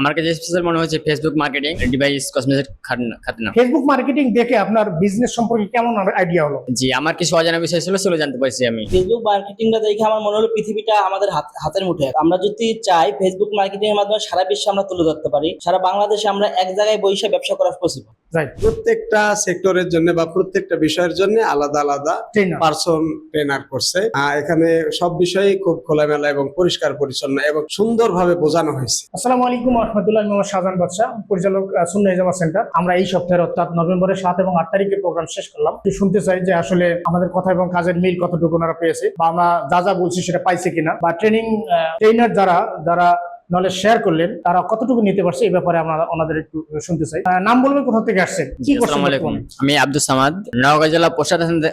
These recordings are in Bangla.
আমার কাছে স্পেশাল মনে হচ্ছে ফেসবুক মার্কেটিং ডিভাইস কসমেটিক খাতনা। ফেসবুক মার্কেটিং দেখে আপনার বিজনেস সম্পর্কে কেমন আইডিয়া হলো? জি আমার কিছু অজানা বিষয় ছিল সেগুলো জানতে পারছি আমি। ফেসবুক মার্কেটিংটা দেখে আমার মনে হলো পৃথিবীটা আমাদের হাতের মুঠে। আমরা যদি চাই ফেসবুক মার্কেটিং এর মাধ্যমে সারা বিশ্বে আমরা তুলে ধরতে পারি সারা বাংলাদেশে আমরা এক জায়গায় বসে ব্যবসা করা পসিবল প্রত্যেকটা সেক্টরের জন্য বা প্রত্যেকটা বিষয়ের জন্য আলাদা আলাদা পার্সন ট্রেনার করছে। এখানে সব বিষয়ে খুব খোলামেলা এবং পরিষ্কার পরিচ্ছন্ন এবং সুন্দরভাবে বোঝানো হয়েছে। আসসালামু আলাইকুম পরিচালক সেন্টার। আমরা এই অর্থাৎ নভেম্বরের সাত এবং আট প্রোগ্রাম শেষ করলাম। শুনতে চাই যে আসলে আমাদের কথা এবং কাজের মিল পেয়েছে, বা আমরা যা যা বলছি সেটা পাইছে কিনা। বা ট্রেনিং ট্রেনার যারা যারা নলেজ শেয়ার করলেন তারা কতটুকু নিতে পারছে এই ব্যাপারে আমরা ওনাদের একটু শুনতে চাই। নাম বলবেন কোথা থেকে আসছেন? কি করছেন? আমি আব্দুল সামাদ। নওগাঁ জেলা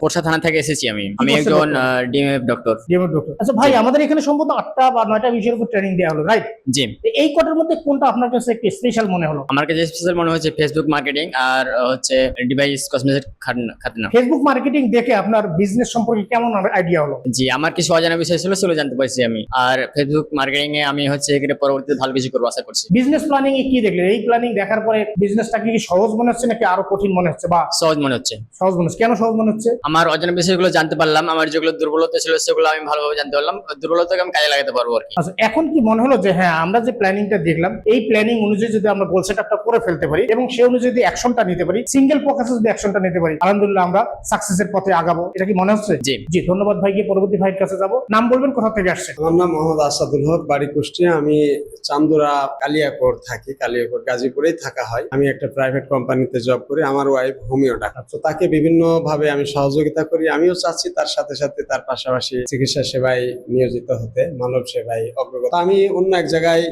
পোষা থানা থেকে এসেছি আমি। আমি একজন ডিএমএফ ডক্টর ডিএমএড ডক্টর আচ্ছা ভাই আমাদের এখানে সম্ভবত আটটা বা নয়টা বিষয়ের উপর ট্রেনিং দেওয়া হলো রাইট জি। এই কটার মধ্যে কোনটা আপনার কাছে একটু স্পেশাল মনে হলো? আমার কাছে স্পেশাল মনে হচ্ছে ফেসবুক মার্কেটিং আর হচ্ছে ডিভাইস কসমেটিক খাতনা ফেসবুক মার্কেটিং দেখে আপনার বিজনেস সম্পর্কে কেমন আইডিয়া হলো? জি আমার কিছু অজানা বিষয় ছিল সেগুলো জানতে পারছি আমি। আর ফেসবুক মার্কেটিং এ আমি হচ্ছে এখানে পরবর্তীতে ভালো কিছু করব আশা করছি। বিজনেস প্ল্যানিং এ কি দেখলেন? এই প্ল্যানিং দেখার পরে বিজনেসটাকে কি সহজ মনে হচ্ছে নাকি আরও কঠিন মনে হচ্ছে বা সহজ মনে হচ্ছে। সহজ মনে হচ্ছে? কেন সহজ মনে হচ্ছে? আমার অজানা বিষয়গুলো জানতে পারলাম আমার যেগুলো দুর্বলতা ছিল সেগুলো আমি ভালোভাবে জানতে পারলাম দুর্বলতাকে আমি কাজে লাগাতে পারব আর কি। আচ্ছা এখন কি মনে হলো যে হ্যাঁ আমরা যে প্ল্যানিংটা দেখলাম এই প্ল্যানিং অনুযায়ী যদি আমরা গোল সেটআপটা করে ফেলতে পারি এবং সেই অনুযায়ী যদি অ্যাকশনটা নিতে পারি সিঙ্গেল ফোকাসে যদি অ্যাকশনটা নিতে পারি আলহামদুলিল্লাহ আমরা সাকসেসের পথে আগাবো। এটা কি মনে হচ্ছে? জি। জি ধন্যবাদ ভাইকে পরবর্তী ভাইয়ের কাছে যাব। নাম বলবেন কোথা থেকে আসছেন? আমার নাম মোহাম্মদ আসাদুল হক বাড়ি কুষ্টিয়া। আমি চান্দুরা কালিয়াকোট থাকি কালিয়াকোট গাজীপুরেই থাকা হয়। আমি একটা প্রাইভেট কোম্পানিতে জব করি আমার ওয়াইফ হোমিও ডাক্তার তো তাকে বিভিন্ন ভাবে আমি সহযোগিতা করি আমিও চাচ্ছি তার সাথে সাথে তার পাশাপাশি চিকিৎসা সেবায় নিয়োজিত হতে মানব সেবায় অগ্রগত। আমি অন্য এক জায়গায়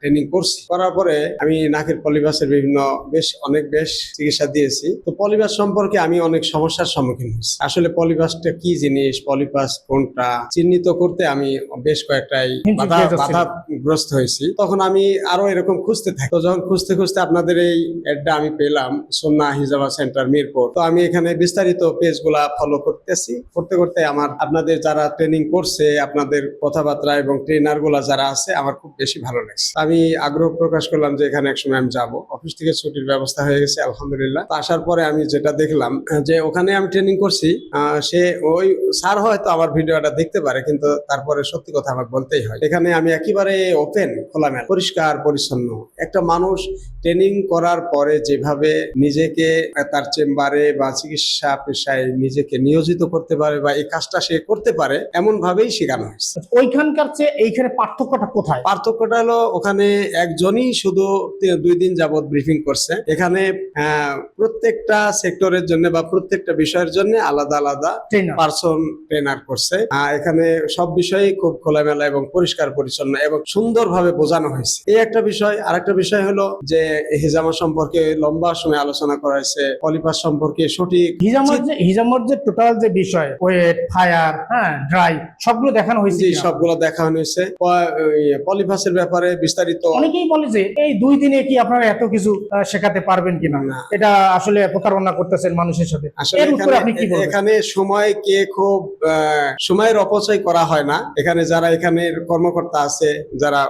ট্রেনিং করছি। করার পরে আমি নাকের পলিবাসের বিভিন্ন বেশ অনেক বেশ চিকিৎসা দিয়েছি। তো পলিবাস সম্পর্কে আমি অনেক সমস্যার সম্মুখীন হয়েছি। আসলে পলিবাসটা কি জিনিস পলিপাস কোনটা? চিহ্নিত করতে আমি বেশ কয়েকটাই হিমশিম বাধা বাধাগ্রস্ত হয়েছি, তখন আমি আরও এরকম খুঁজতে থাকি। তো যখন খুঁজতে খুঁজতে আপনাদের এই অ্যাডটা আমি পেলাম সোনা হিজাবা সেন্টার, মিরপুর। তো আমি এখানে বিস্তারিত পেজগুলা ফলো করতেছি। করতে করতে আমার, আপনাদের যারা ট্রেনিং করছে, আপনাদের কথাবার্তা এবং ট্রেনারগুলা যারা আছে, আমার খুব বেশি ভালো লাগছে। আমি আগ্রহ প্রকাশ করলাম যে এখানে একসময় আমি যাব। অফিস থেকে ছুটির ব্যবস্থা হয়ে গেছে, আলহামদুলিল্লাহ। আসার পরে আমি যেটা দেখলাম, যে ওখানে আমি ট্রেনিং করছি সে ওই স্যার হয়তো আমার ভিডিওটা দেখতে পারে, কিন্তু তারপরে সত্যি কথা আমাকে বলতেই হয়। এখানে আমি একেবারে ওপেন খোলামেলা। পরিষ্কার পরিচ্ছন্ন। একটা মানুষ ট্রেনিং করার পরে যেভাবে নিজেকে তার চেম্বারে বা চিকিৎসা পেশায় নিজেকে নিয়োজিত করতে পারে বা এই কাজটা সে করতে পারে এমন ভাবেই শেখানো হয়েছে। ওইখানকার চেয়ে এইখানে পার্থক্যটা কোথায়? পার্থক্যটা হলো ওখানে একজনই শুধু দুই দিন যাবত ব্রিফিং করছে। এখানে প্রত্যেকটা সেক্টরের জন্য বা প্রত্যেকটা বিষয়ের জন্য আলাদা আলাদা পার্সন ট্রেনার করছে। এখানে সব বিষয়ে খুব খোলামেলা এবং পরিষ্কার পরিচ্ছন্ন এবং সুন্দরভাবে বোঝানো হয়েছে। এই একটা বিষয় আরেকটা বিষয় হলো যে হিজামা সম্পর্কে লম্বা সময় আলোচনা করা হয়েছে পলিপাস সম্পর্কে সঠিক হিজামর যে হিজামর যে টোটাল যে বিষয় ওয়েট ফায়ার হ্যাঁ ড্রাই সবগুলো দেখানো হয়েছে সবগুলো দেখা হয়েছে। পলিপাসের ব্যাপারে বিস্তারিত অনেকেই বলে যে এই দুই দিনে কি আপনারা এত কিছু শেখাতে পারবেন কিনা? না। এটা আসলে প্রতারণা করতেছেন মানুষের সাথে। আসলে আপনি কি এখানে এখানে সময়কে খুব সময়ের অপচয় করা হয় না। এখানে যারা এখানে কর্মকর্তা আছে যারা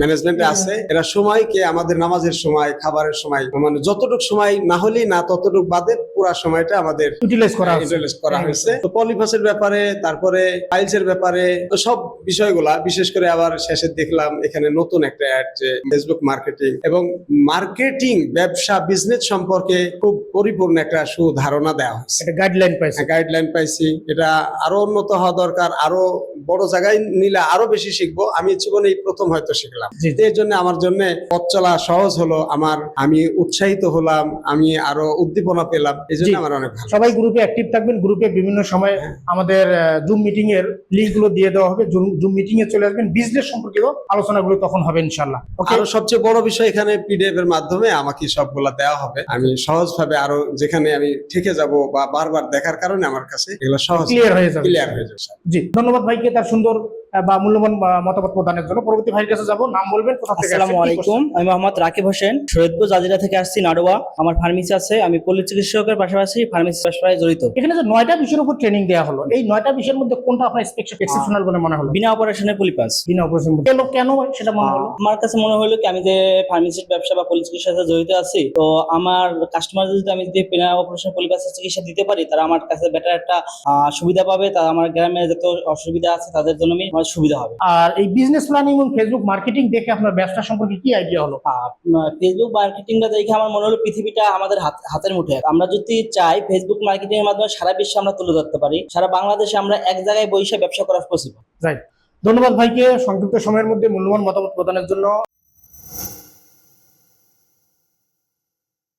ম্যানেজমেন্টে আছে। এরা সময়কে আমাদের নামাজের সময় খাবারের সময় মানে যতটুকু সময় না হলেই না ততটুকু বাদে পুরা সময়টা আমাদের ইউটিলাইজ করা হচ্ছে ইন্টারলেস করা হয়েছে। তো পলিফাসের ব্যাপারে তারপরে ফাইলস এর ব্যাপারে তো সব বিষয়গুলা বিশেষ করে আবার শেষে দেখলাম এখানে নতুন একটা অ্যাড যে ফেসবুক মার্কেটিং এবং মার্কেটিং ব্যবসা বিজনেস সম্পর্কে খুব পরিপূর্ণ একটা সুধারণা দেওয়া হয়েছে। গাইডলাইন পাইছে। গাইডলাইন পাইছি। এটা আরও উন্নত হওয়া দরকার আরও বড় জায়গায় নিলে আরও বেশি শিখব। আমি জীবনে এই প্রথম হয়তো শিখলাম। এর জন্য আমার জন্য পথ চলা সহজ হলো। আমার আমি উৎসাহিত হলাম আমি আরও উদ্দীপনা পেলাম। এই জন্য আমার অনেক ভালো। সবাই গ্রুপে অ্যাক্টিভ থাকবেন। গ্রুপে বিভিন্ন সময় আমাদের জুম মিটিং এর লিঙ্কগুলো দিয়ে দেওয়া হবে। জুম মিটিং এ চলে আসবেন। বিজনেস সম্পর্কিত আলোচনাগুলো তখন হবে ইনশাল্লাহ আরও সবচেয়ে বড় বিষয় এখানে পিডিএফ এর মাধ্যমে আমাকে সবগুলা দেওয়া হবে। আমি সহজভাবে আরও যেখানে আমি ঠেকে যাব বা বারবার দেখার কারণে আমার কাছে এগুলো সহজ ক্লিয়ার হয়ে যাবে। ক্লিয়ার হয়ে যাবে। জি ধন্যবাদ ভাইকে। তার সুন্দর বা মূল্যবান মতামত প্রদানের জন্য। পরবর্তী ভাইয়ের কাছে যাব। নাম বলবেন কোথা থেকে আসসালামু আলাইকুম। আমি মোহাম্মদ রাকিব হোসেন শহীদপুর জাজিরা থেকে আসছি নাডোয়া আমার ফার্মেসি আছে আমি পল্লী চিকিৎসকের পাশাপাশি ফার্মেসি ব্যবসায় জড়িত। এখানে যে নয়টা বিষয়ের উপর ট্রেনিং দেওয়া হলো এই নয়টা বিষয়ের মধ্যে কোনটা আপনার এক্সেপশনাল বলে মনে হলো? বিনা অপারেশনের পলিপাস বিনা অপারেশন কেন কেন সেটা মনে হলো? আমার কাছে মনে হলো কি আমি যে ফার্মেসির ব্যবসা বা পলি চিকিৎসার সাথে জড়িত আছি তো আমার কাস্টমার যদি আমি যদি বিনা অপারেশন পলিপাসের চিকিৎসা দিতে পারি তারা আমার কাছে বেটার একটা সুবিধা পাবে। তা আমার গ্রামে যত অসুবিধা আছে তাদের জন্য আমি আমার সুবিধা হবে। আর এই বিজনেস প্ল্যানিং এবং ফেসবুক মার্কেটিং দেখে আপনার ব্যবসা সম্পর্কে কি আইডিয়া হলো? ফেসবুক মার্কেটিংটা দেখে আমার মনে হলো পৃথিবীটা আমাদের হাত- হাতের মুঠে আমরা যদি চাই ফেসবুক মার্কেটিং এর মাধ্যমে সারা বিশ্বে আমরা তুলে ধরতে পারি সারা বাংলাদেশে আমরা এক জায়গায় বসে ব্যবসা করা পসিবল রাইট ধন্যবাদ ভাইকে। সংক্ষিপ্ত সময়ের মধ্যে মূল্যবান মতামত প্রদানের জন্য